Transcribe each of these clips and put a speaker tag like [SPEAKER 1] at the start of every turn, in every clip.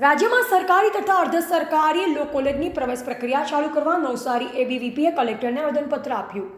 [SPEAKER 1] રાજ્યમાં સરકારી તથા અર્ધ સરકારી લો કોલેજની પ્રવેશ પ્રક્રિયા ચાલુ કરવા નવસારી એબીવીપીએ કલેક્ટરને આવેદનપત્ર આપ્યું.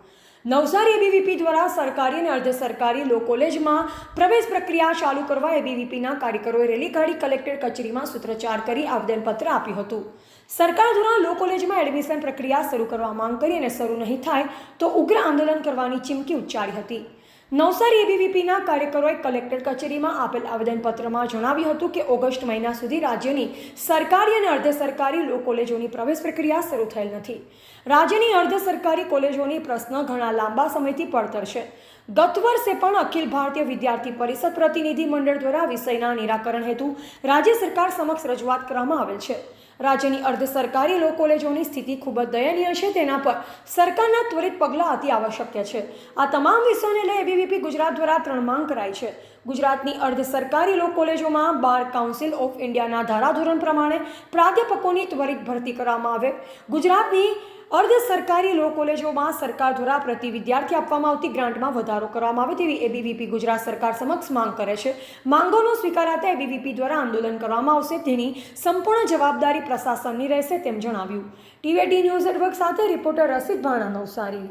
[SPEAKER 1] નવસારી એબીવીપી દ્વારા સરકારી અને અર્ધ સરકારી લો કોલેજમાં પ્રવેશ પ્રક્રિયા ચાલુ કરવા એબીવીપીના કાર્યકરોએ રેલી કાઢી કલેક્ટર કચેરીમાં સૂત્રોચ્ચાર કરી આવેદનપત્ર આપ્યું હતું. સરકાર દ્વારા લો કોલેજમાં એડમિશન પ્રક્રિયા શરૂ કરવા માંગ કરી અને શરૂ નહીં થાય તો ઉગ્ર આંદોલન કરવાની ચીમકી ઉચ્ચારી હતી. નવસારી એબીવીપીના કાર્યકરોએ કલેક્ટર કચેરીમાં આપેલ આવેદનપત્રમાં જણાવ્યું હતું કે ઓગસ્ટ મહિના સુધી રાજ્યની સરકારી અને અર્ધ સરકારી લો કોલેજોની પ્રવેશ પ્રક્રિયા શરૂ થયેલ નથી. રાજ્યની અર્ધ સરકારી કોલેજોની પ્રશ્ન ઘણા લાંબા સમયથી પડતર છે. ગત વર્ષે પણ અખિલ ભારતીય વિદ્યાર્થી પરિષદ પ્રતિનિધિ મંડળ દ્વારા વિષયના નિરાકરણ હેતુ રાજ્ય સરકાર સમક્ષ રજૂઆત કરવામાં આવેલ છે. રાજ્યની અર્ધ સરકારી લો કોલેજોની સ્થિતિ ખૂબ જ દયનીય છે, તેના પર સરકારના ત્વરિત પગલાં અતિ આવશ્યક છે. આ તમામ વિષયોને લઈ એબીવીપી ગુજરાત દ્વારા ત્રણ માંગ કરાઈ છે. ગુજરાતની અર્ધ સરકારી લો કોલેજોમાં બાર કાઉન્સિલ ઓફ ઇન્ડિયાના ધારાધોરણ પ્રમાણે પ્રાધ્યાપકોની ત્વરિત ભરતી કરવામાં આવે. ગુજરાતની અર્ધ સરકારી લો કોલેજોમાં સરકાર દ્વારા પ્રતિ વિદ્યાર્થી આપવામાં આવતી ગ્રાન્ટમાં વધારો કરવામાં આવે તેવી એબીવીપી ગુજરાત સરકાર સમક્ષ માંગ કરે છે. માંગોનો સ્વીકારાતા એબીવીપી દ્વારા આંદોલન કરવામાં આવશે તેની સંપૂર્ણ જવાબદારી પ્રશાસનની રહેશે તેમ જણાવ્યું. ટીવીટી ન્યૂઝ નેટવર્ક સાથે રિપોર્ટર રસિદ ભાણા નવસારી